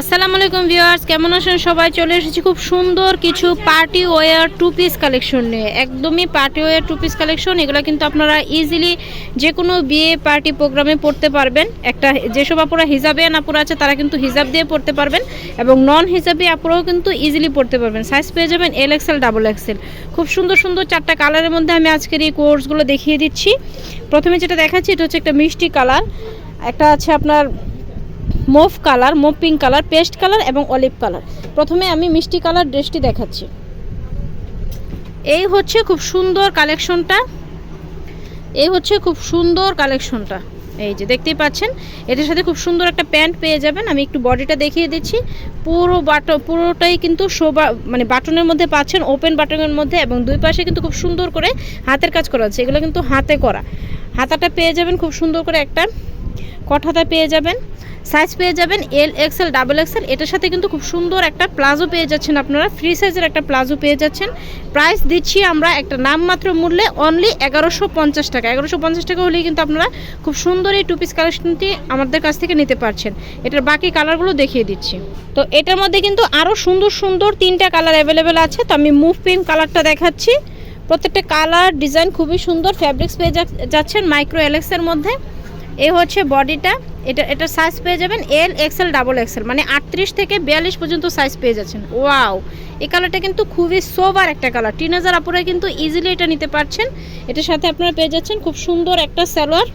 আসসালামু আলাইকুম ভিউয়ার্স, কেমন আছেন সবাই? চলে এসেছি খুব সুন্দর কিছু party wear two piece collection নিয়ে। একদমই party wear two piece collection এগুলো কিন্তু আপনারা ইজিলি যে কোনো বিয়ে পার্টি প্রোগ্রামে পড়তে পারবেন। একটা যেসব আপুরা হিজাবে আপুরা আছে, তারা কিন্তু হিজাব দিয়ে পড়তে পারবেন এবং নন হিজাবে আপুরাও কিন্তু ইজিলি পড়তে পারবেন। সাইজ পেয়ে যাবেন এল এক্সেল ডাবল এক্সেল খুব সুন্দর সুন্দর চারটা কালারের মধ্যে আমি আজকের এই কোর্সগুলো দেখিয়ে দিচ্ছি। প্রথমে যেটা দেখাচ্ছি, এটা হচ্ছে একটা মিষ্টি কালার একটা আছে আপনার mauve colour mauve pink colour, pastel colour এবং অলিভ কালার। প্রথমে আমি মিষ্টি কালার ড্রেসটি দেখাচ্ছি। এই হচ্ছে খুব সুন্দর কালেকশনটা। এই হচ্ছে খুব সুন্দর কালেকশনটা। এই যে দেখতেই পাচ্ছেন এটার সাথে খুব সুন্দর একটা প্যান্ট পেয়ে যাবেন। আমি একটু বডিটা দেখিয়ে দিচ্ছি। পুরো বাট, পুরোটাই কিন্তু শোবা মানে বাটনের মধ্যে পাচ্ছেন, ওপেন বাটনের মধ্যে এবং দুই পাশে কিন্তু খুব সুন্দর করে হাতের কাজ করা আছে। এগুলো কিন্তু হাতে করা। হাতাটা পেয়ে যাবেন খুব সুন্দর করে একটা। কঠাতা পেয়ে যাবেন সাইজ পেয়ে যাবেন এল এক্সেল ডাবল এক্সেল এটার সাথে কিন্তু খুব সুন্দর একটা প্লাজো পেয়ে যাচ্ছেন আপনারা ফ্রি সাইজের একটা প্লাজো পেয়ে যাচ্ছেন। প্রাইস দিচ্ছি আমরা একটা নামমাত্র মূল্যে অনলি এগারোশো পঞ্চাশ টাকা। এগারোশো পঞ্চাশ টাকা হলেই কিন্তু আপনারা খুব সুন্দর এই টু পিস কালেকশনটি আমাদের কাছ থেকে নিতে পারছেন। এটার বাকি কালারগুলো দেখিয়ে দিচ্ছি। তো এটার মধ্যে কিন্তু আরও সুন্দর সুন্দর তিনটা কালার অ্যাভেলেবেল আছে। তো আমি মুভ পিঙ্ক কালারটা দেখাচ্ছি। প্রত্যেকটা কালার ডিজাইন খুবই সুন্দর ফ্যাব্রিক্স পেয়ে যাচ্ছেন মাইক্রো এলেক্সের মধ্যে। এই হচ্ছে বডিটা, এটা এটা সাইজ পেয়ে যাবেন এল এক্সেল ডাবল এক্সেল মানে আটত্রিশ থেকে বিয়াল্লিশ পর্যন্ত সাইজ পেয়ে যাচ্ছেন। ওয়াও এই কালারটা কিন্তু খুবই সোবার একটা কালার টিনেজার আপুরা কিন্তু ইজিলি এটা নিতে পারছেন। এটার সাথে আপনারা পেয়ে যাচ্ছেন খুব সুন্দর একটা সালোয়ার।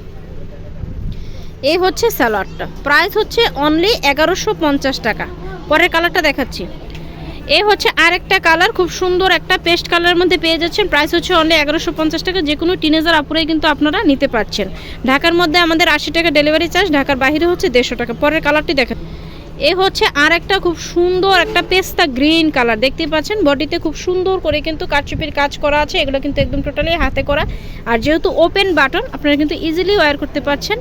এই হচ্ছে সালোয়ারটা। প্রাইস হচ্ছে অনলি এগারোশো টাকা। পরের কালারটা দেখাচ্ছি। এই হচ্ছে আরেকটা কালার, খুব সুন্দর একটা পেস্ট কালারের মধ্যে পেয়ে যাচ্ছেন। প্রাইস হচ্ছে অনলি এগারোশো পঞ্চাশ টাকা, যে কোনো টিনেজার আপুরাই কিন্তু আপনারা নিতে পারছেন। ঢাকার মধ্যে আমাদের আশি টাকা ডেলিভারি চার্জ ঢাকার বাইরে হচ্ছে দেড়শো টাকা। পরের কালারটি দেখেন। এ হচ্ছে আর একটা খুব সুন্দর একটা পেস্তা গ্রিন কালার দেখতেই পাচ্ছেন? বডিতে খুব সুন্দর করে কিন্তু কাটচুপির কাজ করা আছে, এগুলো কিন্তু একদম টোটালি হাতে করা। আর যেহেতু ওপেন বাটন আপনারা কিন্তু ইজিলি ওয়্যার করতে পারছেন।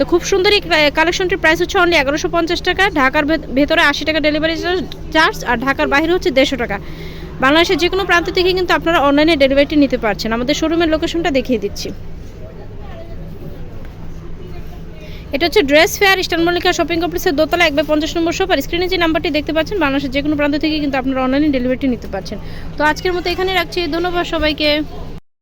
তো খুব সুন্দর এই কালেকশনটির প্রাইস হচ্ছে অনলি এগারোশো পঞ্চাশ টাকা, ঢাকার ভেতরে আশি টাকা ডেলিভারি চার্জ আর ঢাকার বাইরে হচ্ছে দেড়শো টাকা। বাংলাদেশের যে কোনো প্রান্ত থেকে কিন্তু আপনারা অনলাইনে ডেলিভারিটি নিতে পারছেন। আমাদের শোরুমের লোকেশনটা দেখিয়ে দিচ্ছি। এটা হচ্ছে dress fair eastern Mallika shopping কমপ্লেক্সের দোতলা, এক বাই পঞ্চাশ নম্বর শপ আর স্ক্রিনে যে নাম্বারটি দেখতে পাচ্ছেন, বাংলাদেশের যে কোনো প্রান্ত থেকে কিন্তু আপনারা অনলাইনে ডেলিভারিটি নিতে পারছেন। তো আজকের মতো এখানে রাখছি। ধন্যবাদ সবাইকে।